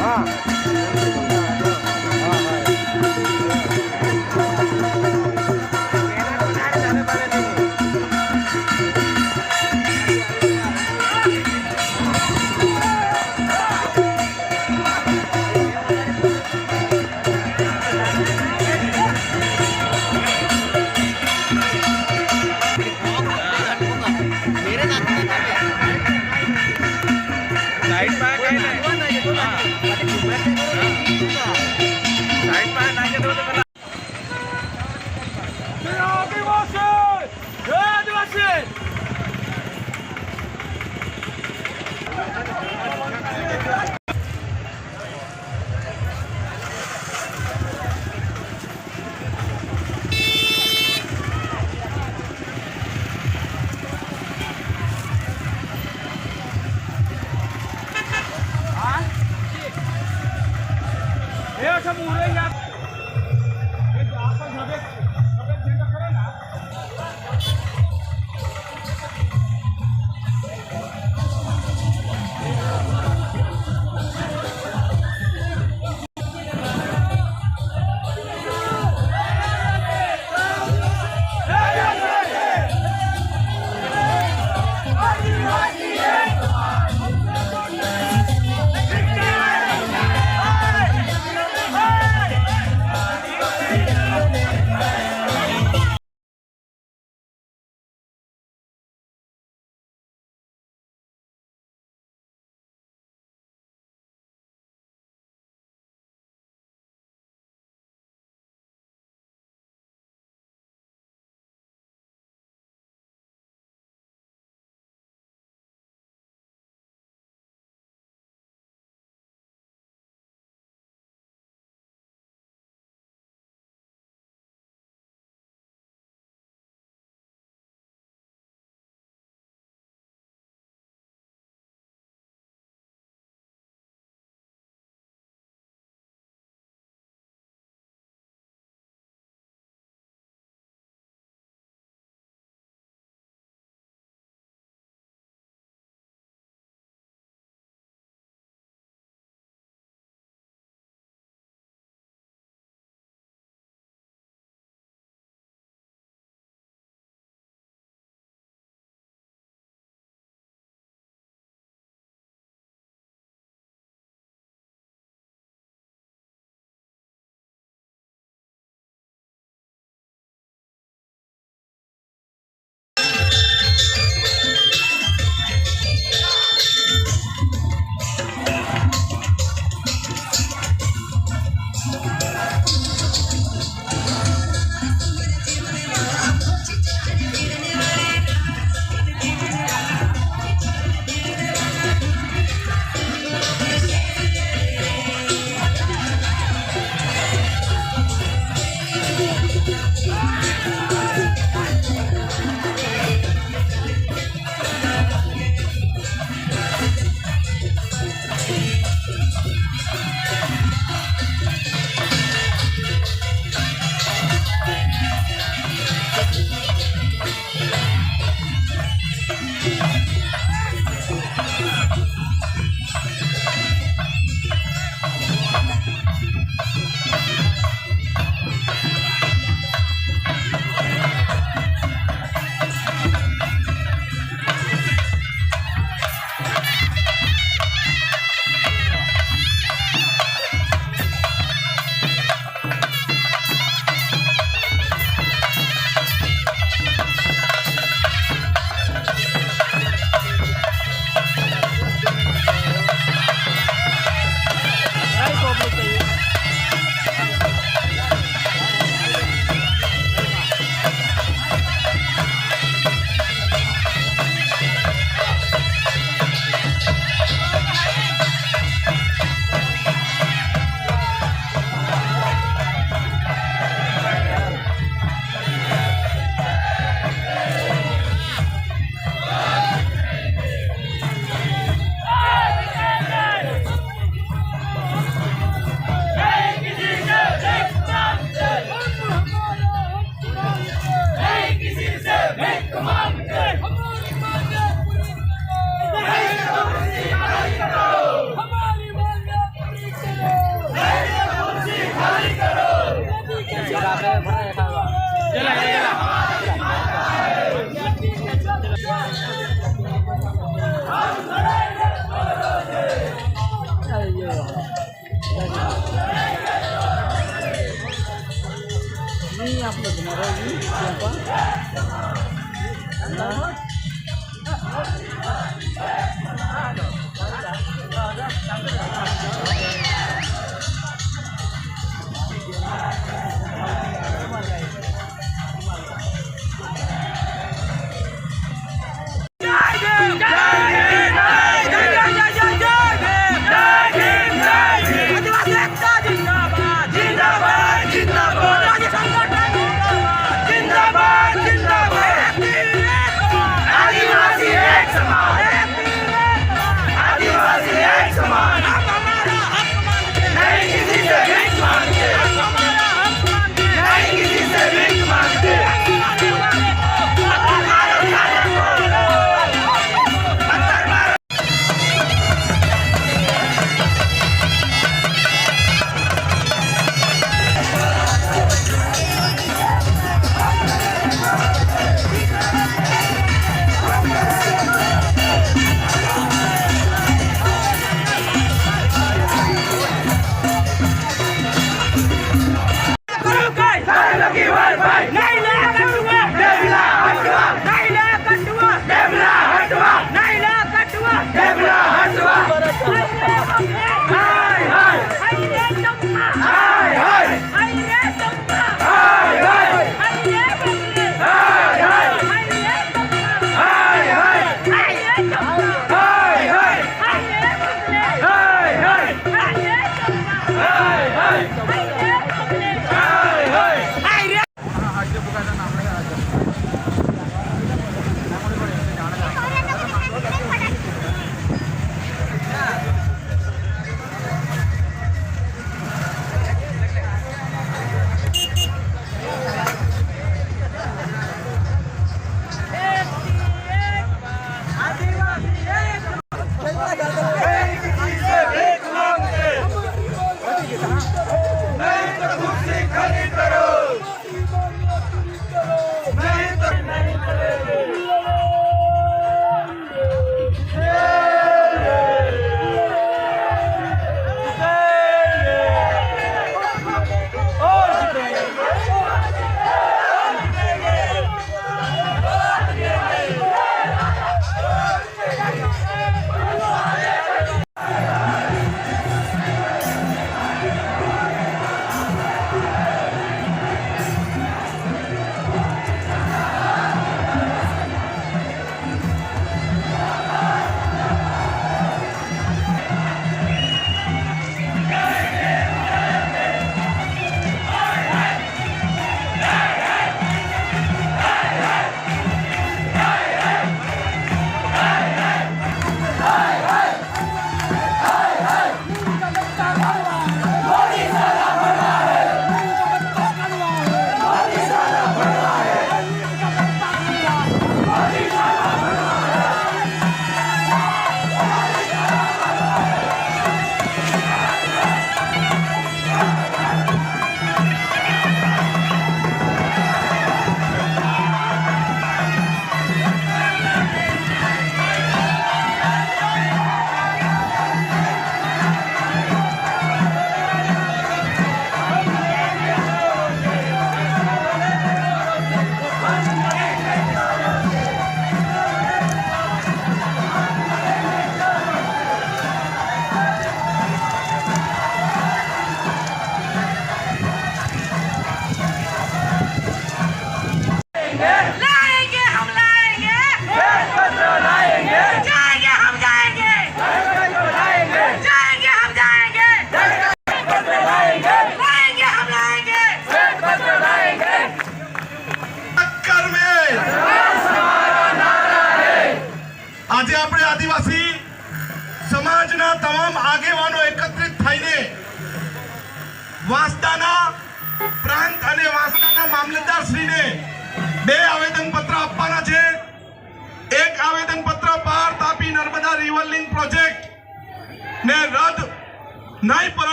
아.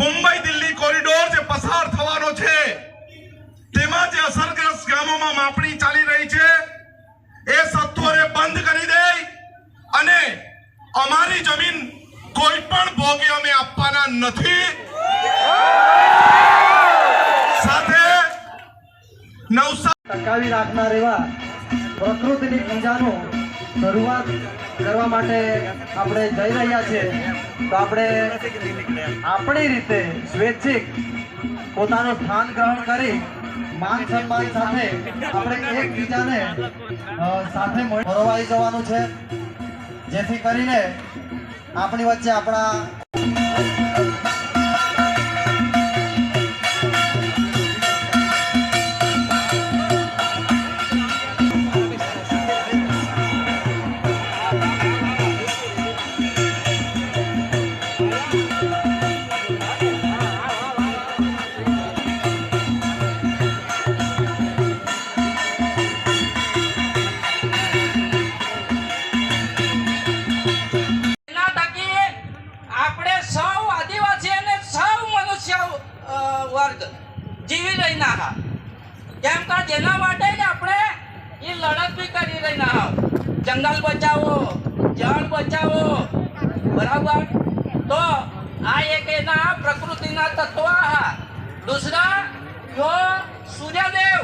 Mumbai Delhi corridor જે પસાર થવાનો છે, તેમાં જે અસરગ્રસ્ત ગામોમાં માપણી ચાલી રહી છે, એ સત્વરે બંધ કરી દે અને અમારી જમીન કોઈ પણ ભોગે અમે આપવાના નથી. સાથે નવસારી ટકાવી રાખનાર એવા પ્રકૃતિની પૂજાનો શરૂઆત કરવા માટે આપણે જઈ રહ્યા છીએ. તો આપણે આપણી રીતે સ્વૈચ્છિક પોતાનું સ્થાન ગ્રહણ કરી માન સન્માન સાથે આપણે એકબીજાને સાથે મળી ફરવાઈ જવાનું છે. જેથી કરીને આપણી વચ્ચે આપણા જેના માટે જ આપણે એ લડત બી કરી રહ્યા જંગલ બચાવો જળ બચાવો, બરાબર? તો આ એક એના પ્રકૃતિના તત્વ દુસરા, જો સૂર્યદેવ,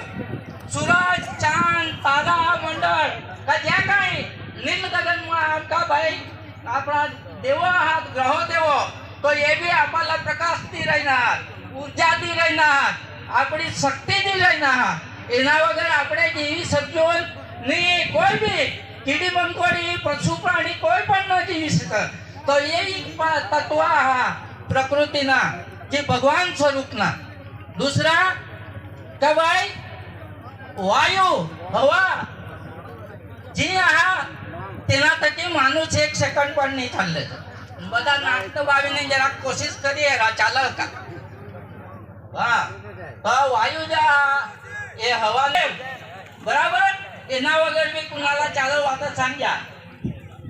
સૂરજ, ચાંદ, તારા, મંડળ, કે જ્યાં કાંઈ નીલ ગગનમાં આપકા ભાઈ આપણા દેવો હાથ, ગ્રહો દેવો, તો એ બી આપણા પ્રકાશથી રહેનાર, ઉર્જાથી રહેનાર, આપણી શક્તિથી રહેનાર. એના વગર આપણે જીવી શકજો નહીં. કોઈ બી કીડી મંકોડી પશુ પ્રાણી કોઈ પણ ન જીવી શકે. તો એ પ- તત્વ હા પ્રકૃતિના, જે ભગવાન સ્વરૂપના. દૂસરા કે ભાઈ વાયુ, હવા. જે આ તેના થકી માનું છે, એક સેકન્ડ પણ નહીં ચાલે. બધા નાક દબાવીને જરાક કોશિશ કરીએ, રા ચાલે કા. વાહ. તો વાયુ જે આ એ હવા લે બરાબર એના વગર બી કુનાલા ચાલે વાત સાંજ્યા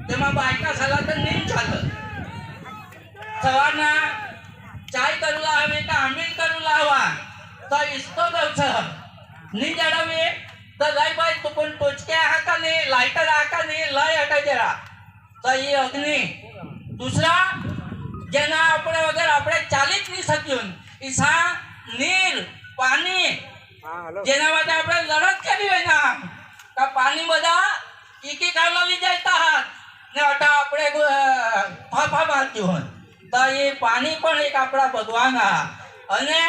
તેમાં બાયકા સલાહ નહીં ચાલે સવારના ચાય કરું લાવે કે આમીલ કરું લાવવા તો ઇસ્તો દઉં છે ની જણાવે તો લઈ ભાઈ તું પણ ટોચકે આકા ને લાઇટર આકા ને લઈ હટા જરા તો એ અગ્નિ દૂસરા જેના આપણે વગર આપણે ચાલી જ નહીં શક્યું ઈસા નીર પાણી જેના માટે આપણે લડત કરી હોય પાણી બધા ઈકી કાઢવા લઈ જતા હાથ ને અટા આપણે ફાફા મારતી હોય. તો એ પાણી પણ એક આપણા ભગવાન અને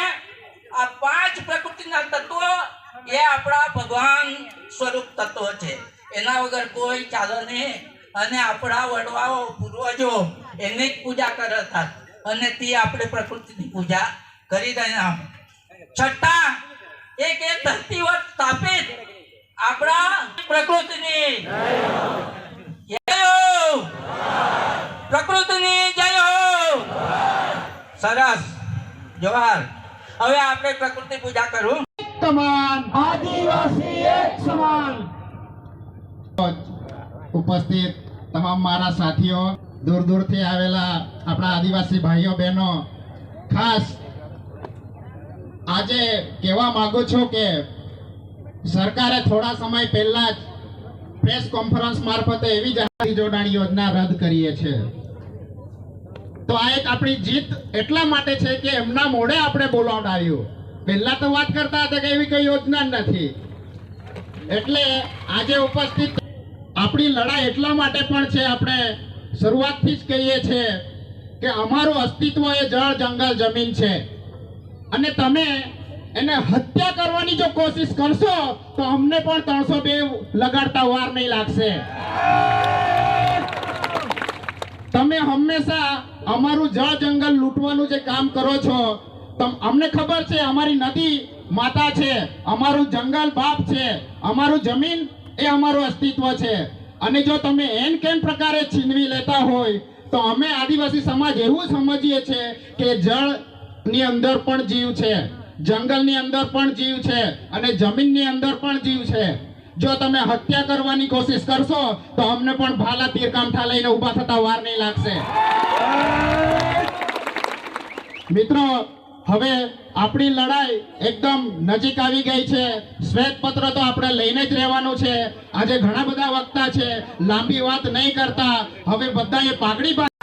આ પાંચ પ્રકૃતિના તત્વો એ આપણા ભગવાન સ્વરૂપ તત્વો છે. એના વગર કોઈ ચાલે નહીં. અને આપણા વડવાઓ પૂર્વજો એને જ પૂજા કરતા. અને તે આપણે પ્રકૃતિની પૂજા કરી રહ્યા છઠ્ઠા એક એ ધરતી સ્થાપિત. આપણા પ્રકૃતિની. જય હો! પ્રકૃતિની જય હો! સરસ. જોહાર હવે આપણે પ્રકૃતિ પૂજા કરું. સમાન આદિવાસી એક સમાન ઉપસ્થિત તમામ મારા સાથીઓ, દૂર દૂરથી આવેલા આપણા આદિવાસી ભાઈઓ, બહેનો, ખાસ આજે કહેવા માંગુ છું કે સરકારે થોડા સમય પહેલા જ પ્રેસ કોન્ફરન્સ મારફતે એવી જાહેર જોડાણ યોજના રદ કરીએ છે. તો આ એક આપણી જીત એટલા માટે છે કે એમના મોઢે આપણે બોલાવડાવ્યું. પહેલા તો વાત કરતા હતા કે એવી કઈ યોજના નથી. એટલે આજે ઉપસ્થિત આપણી લડાઈ એટલા માટે પણ છે, આપણે શરૂઆતથી જ કહીએ છીએ કે અમારું અસ્તિત્વ એ જળ જંગલ જમીન છે. અને તમે એને હત્યા કરવાની જો કોશિશ કરશો, તો અમને પણ ત્રણસો બે લગાડતા વાર નહીં લાગશે. તમે હંમેશા અમારું જળ જંગલ લૂંટવાનું જે કામ કરો છો અમને ખબર છે, અમારી નદી માતા છે, અમારું જંગલ બાપ છે, અમારું જમીન એ અમારું અસ્તિત્વ છે. અને જો તમે એન કેમ પ્રકારે છીનવી લેતા હોય, તો અમે આદિવાસી સમાજ એવું સમજીએ છીએ કે જળની અંદર પણ જીવ છે, જંગલની અંદર પણ જીવ છે અને જમીનની અંદર પણ જીવ છે. જો તમે હત્યા કરવાની કોશિશ કરશો, તો અમને પણ ભાલા તીરકામઠા લઈને ઊભા થતા વાર નહીં લાગશે. મિત્રો, હવે આપણી લડાઈ એકદમ નજીક આવી ગઈ છે. શ્વેતપત્ર તો આપણે લઈને જ રહેવાનું છે. આજે ઘણા બધા વક્તા છે, લાંબી વાત નહીં કરતા. હવે બધાએ પાઘડી બાંધી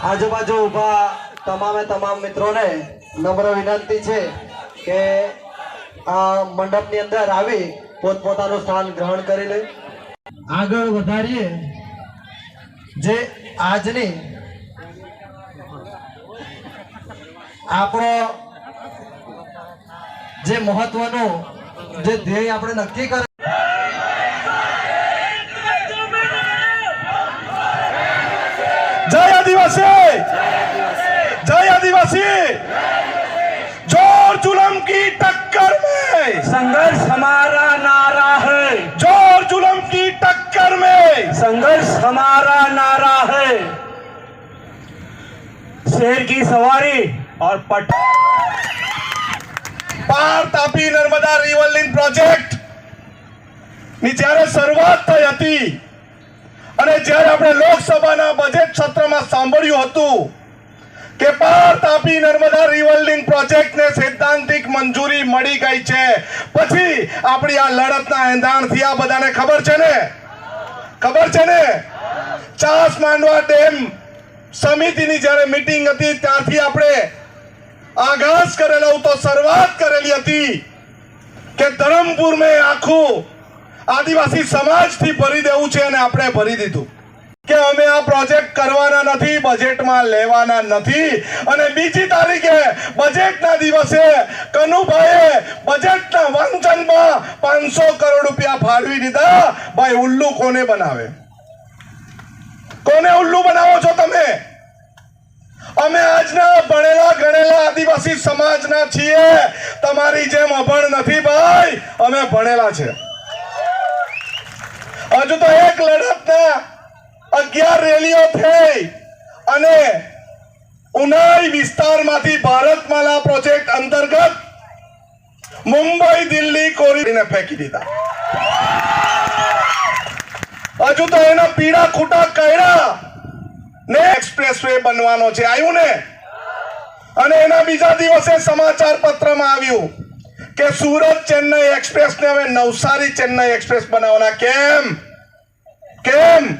આજુબાજુ ઊભા તમામે તમામ મિત્રોને નમ્ર વિનંતી છે કે આ મંડપની અંદર આવી પોતપોતાનું સ્થાન ગ્રહણ કરી લે. આગળ વધારીએ જે આજની આપણો જે મહત્વનું જે ધ્યેય આપણે નક્કી કરે आदिवासी। जय आदिवासी। ज़ोर जुलम की टक्कर में। संघर्ष हमारा नारा है। ज़ोर जुलम की टक्कर में। संघर्ष हमारा नारा है। शेर की सवारी और पट पार Tapi Narmada river linking project ની જ્યારે શરૂઆત થઈ હતી અને જ્યારે આપણે લોકસભાના બજેટ સત્રમાં સાંભળ્યું હતું કે પાર તાપી નર્મદા રિવલ્ડિંગ પ્રોજેક્ટને સૈદ્ધાંતિક મંજૂરી મળી ગઈ છે. પછી આપણી આ લડતના એંધાણથી આ બધાને ખબર છે ને? ખબર છે ને? ચાસ માંડવા ડેમ સમિતિની જ્યારે મીટિંગ હતી ત્યારથી આપણે આગાજ કરેલો તો શરૂઆત કરેલી હતી કે ધરમપુર મેં આખું આદિવાસી સમાજથી ભરી દેવું છે અને આપણે ભરી દીધું. કે અમે આ પ્રોજેક્ટ કરવાના નથી, બજેટમાં લેવાના નથી. અને બીજી તારીખે બજેટના દિવસે કનુભાઈએ બજેટના વાંચનમાં પાંચસો કરોડ રૂપિયા ફાળવી દીધા. ભાઈ, ઉલ્લુ કોને બનાવે? કોને ઉલ્લુ બનાવો છો તમે? અમે આજના ભણેલા ગણેલા આદિવાસી સમાજના છીએ. તમારી જેમ અભણ નથી ભાઈ. અમે ભણેલા છે. હજુ તો એક લડતના અગિયાર રેલીઓ થઈ અને ઉનાઈ વિસ્તારમાંથી ભારતમાલા પ્રોજેક્ટ અંતર્ગત મુંબઈ, દિલ્હી કોરીને ફેંકી દીધા. હજુ તો એના પીડા ખૂટા કર્યા ને એક્સપ્રેસ વે બનવાનો છે. આવ્યું ને? અને એના બીજા દિવસે સમાચાર પત્રમાં આવ્યું કે સુરત ચેન્નઈ એક્સપ્રેસ ને હવે નવસારી ચેન્નઈ એક્સપ્રેસ બનાવવાના. કેમ? કેમ?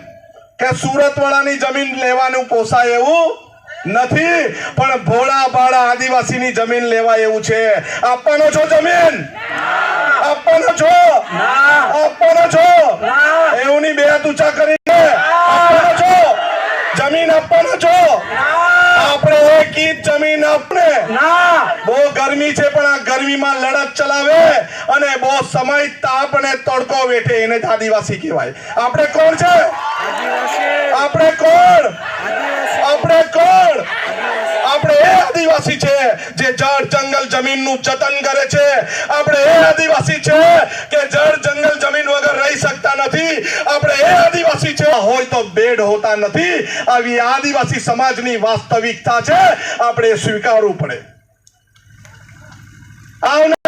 કે સુરત વાળાની જમીન લેવાનું પોસાય એવું નથી પણ ભોળા આદિવાસી આદિવાસીની જમીન લેવાય એવું છે. આપવાનો છો જમીન? આપવાનો છો? આપવાનો છો? એવું ની બે હાથ ઊંચા કરીને આપવાનો છો? જમીન આપવાનો છો? આપણે જમીન આપણે. ના. બહુ ગરમી છે પણ આ ગરમીમાં લડત ચલાવે અને બહુ સમય તાપ અને તડકો વેઠે એને જ આદિવાસી કહેવાય. આપણે કોણ છે? આપણે કોણ આપણે કોણ આપણે એ આદિવાસી છે, જે જળ જંગલ જમીનનું જતન કરે છે. આપણે એ આદિવાસી છે કે જળ જંગલ જમીન વગર રહી શકતા નથી. આપણે એ આદિવાસી છે. હોય તો બેડ હોતા નથી. આવી આદિવાસી સમાજની વાસ્તવિકતા છે. આપણે સ્વીકારવું પડે. આવનાર